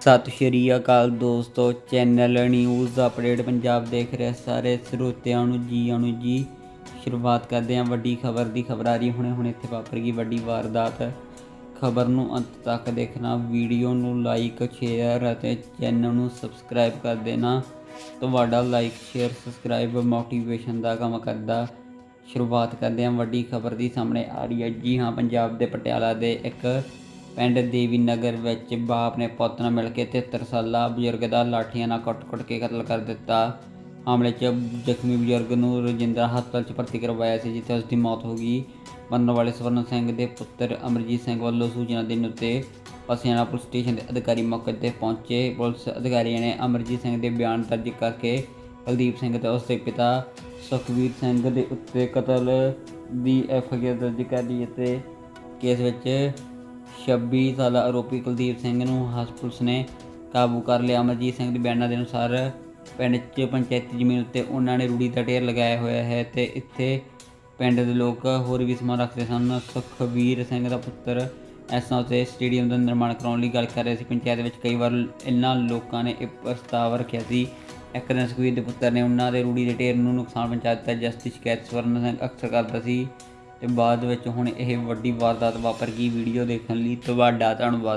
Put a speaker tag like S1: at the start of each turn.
S1: ਸਤਿ ਸ਼੍ਰੀ ਅਕਾਲ ਦੋਸਤੋ, channel news update Punjab ਦੇਖ ਰਹੇ ਸਾਰੇ ਸਰੋਤਿਆਂ ਨੂੰ ਜੀ ਆਣੂ ਜੀ। ਸ਼ੁਰੂਆਤ ਕਰਦੇ ਹਾਂ ਵੱਡੀ ਖਬਰ ਦੀ, ਖਬਰ ਆ ਰਹੀ ਹੁਣੇ ਹੁਣੇ ਇੱਥੇ ਵਾਪਰ ਗਈ ਵੱਡੀ ਵਾਰਦਾਤ। ਖਬਰ ਨੂੰ ਅੰਤ ਤੱਕ ਦੇਖਣਾ, ਵੀਡੀਓ ਨੂੰ ਲਾਈਕ ਸ਼ੇਅਰ ਅਤੇ ਚੈਨਲ ਨੂੰ ਸਬਸਕ੍ਰਾਈਬ ਕਰ ਦੇਣਾ। ਤੁਹਾਡਾ ਲਾਈਕ ਸ਼ੇਅਰ ਸਬਸਕ੍ਰਾਈਬ ਮੋਟੀਵੇਸ਼ਨ ਦਾ ਕੰਮ ਕਰਦਾ। ਸ਼ੁਰੂਆਤ ਕਰਦੇ ਹਾਂ ਵੱਡੀ ਖਬਰ ਦੀ। ਸਾਹਮਣੇ ਆ ਰਹੀ ਹੈ ਜੀ ਹਾਂ, ਪੰਜਾਬ ਦੇ ਪਟਿਆਲਾ ਦੇ ਇੱਕ ਪਿੰਡ ਦੇਵੀ ਨਗਰ ਵਿੱਚ ਬਾਪ ਨੇ ਪੁੱਤ ਨਾਲ ਮਿਲ ਕੇ 73 ਸਾਲਾ ਬਜ਼ੁਰਗ ਦਾ ਲਾਠੀਆਂ ਨਾਲ ਕੁੱਟ-ਕੁੱਟ ਕੇ ਕਤਲ ਕਰ ਦਿੱਤਾ। ਮਾਮਲੇ 'ਚ ਜ਼ਖਮੀ ਬਜ਼ੁਰਗ ਨੂੰ ਰਜਿੰਦਰਾ ਹਸਪਤਾਲ 'ਚ ਭਰਤੀ ਕਰਵਾਇਆ ਸੀ, ਜਿੱਥੇ ਉਸ ਦੀ ਮੌਤ ਹੋ ਗਈ। ਮਰਨ ਵਾਲੇ ਸਵਰਨ ਸਿੰਘ ਦੇ ਪੁੱਤਰ ਅਮਰਜੀਤ ਸਿੰਘ ਵੱਲੋਂ ਸੂਚਨਾ ਦੇਣ ਉੱਤੇ ਪਸਿਆਣਾ ਪੁਲਿਸ ਸਟੇਸ਼ਨ ਦੇ ਅਧਿਕਾਰੀ ਮੌਕੇ ਤੇ ਪਹੁੰਚੇ। ਪੁਲਿਸ ਅਧਿਕਾਰੀਆਂ ਨੇ ਅਮਰਜੀਤ ਸਿੰਘ ਦੇ ਬਿਆਨ ਦਰਜ ਕਰਕੇ ਕੁਲਦੀਪ ਸਿੰਘ ਤੇ ਉਸ ਦੇ ਪਿਤਾ ਸੁਖਵੀਰ ਸਿੰਘ ਦੇ ਉੱਤੇ ਕਤਲ ਦੀ ਐਫ ਆਈ ਆਰ ਦਰਜ ਕਰ ਲਈ ਅਤੇ ਕੇਸ ਵਿੱਚ 26 ਸਾਲਾ ਆਰੋਪੀ ਕੁਲਦੀਪ ਸਿੰਘ ਨੂੰ ਹਸਪ ਪੁਲਿਸ ਨੇ ਕਾਬੂ ਕਰ ਲਿਆ। ਅਮਰਜੀਤ ਸਿੰਘ ਦੀ ਬਿਆਨਾਂ ਦੇ ਅਨੁਸਾਰ ਪਿੰਡ 'ਚ ਪੰਚਾਇਤੀ ਜ਼ਮੀਨ ਉੱਤੇ ਉਹਨਾਂ ਨੇ ਰੂੜੀ ਦਾ ਢੇਰ ਲਗਾਇਆ ਹੋਇਆ ਹੈ ਤੇ ਇੱਥੇ ਪਿੰਡ ਦੇ ਲੋਕ ਹੋਰ ਵੀ ਸਮਾਨ ਰੱਖਦੇ ਸਨ। ਸੁਖਵੀਰ ਸਿੰਘ ਦਾ ਪੁੱਤਰ ਐਸਾਂ ਉਤੇ ਸਟੇਡੀਅਮ ਦਾ ਨਿਰਮਾਣ ਕਰਾਉਣ ਲਈ ਗੱਲ ਕਰ ਰਹੇ ਸੀ। ਪੰਚਾਇਤ ਵਿੱਚ ਕਈ ਵਾਰ ਇਹਨਾਂ ਲੋਕਾਂ ਨੇ ਇਹ ਪ੍ਰਸਤਾਵ ਰੱਖਿਆ ਸੀ। ਇੱਕ ਦਿਨ ਸੁਖਵੀਰ ਦੇ ਪੁੱਤਰ ਨੇ ਉਹਨਾਂ ਦੇ ਰੂੜੀ ਦੇ ਢੇਰ ਨੂੰ ਨੁਕਸਾਨ ਪਹੁੰਚਾ ਦਿੱਤਾ। ਜਿਸ ਦੀ ਸ਼ਿਕਾਇਤ ਸਵਰਨ ਸਿੰਘ ਅਕਸਰ ਕਰਦਾ ਸੀ। ਤੇ ਬਾਅਦ ਵਿੱਚ ਹੁਣ ਇਹ ਵੱਡੀ ਵਾਰਦਾਤ ਵਾਪਰ ਗਈ ਵੀਡੀਓ ਦੇਖਣ ਲਈ। ਤੁਹਾਡਾ ਧੰਨਵਾਦ।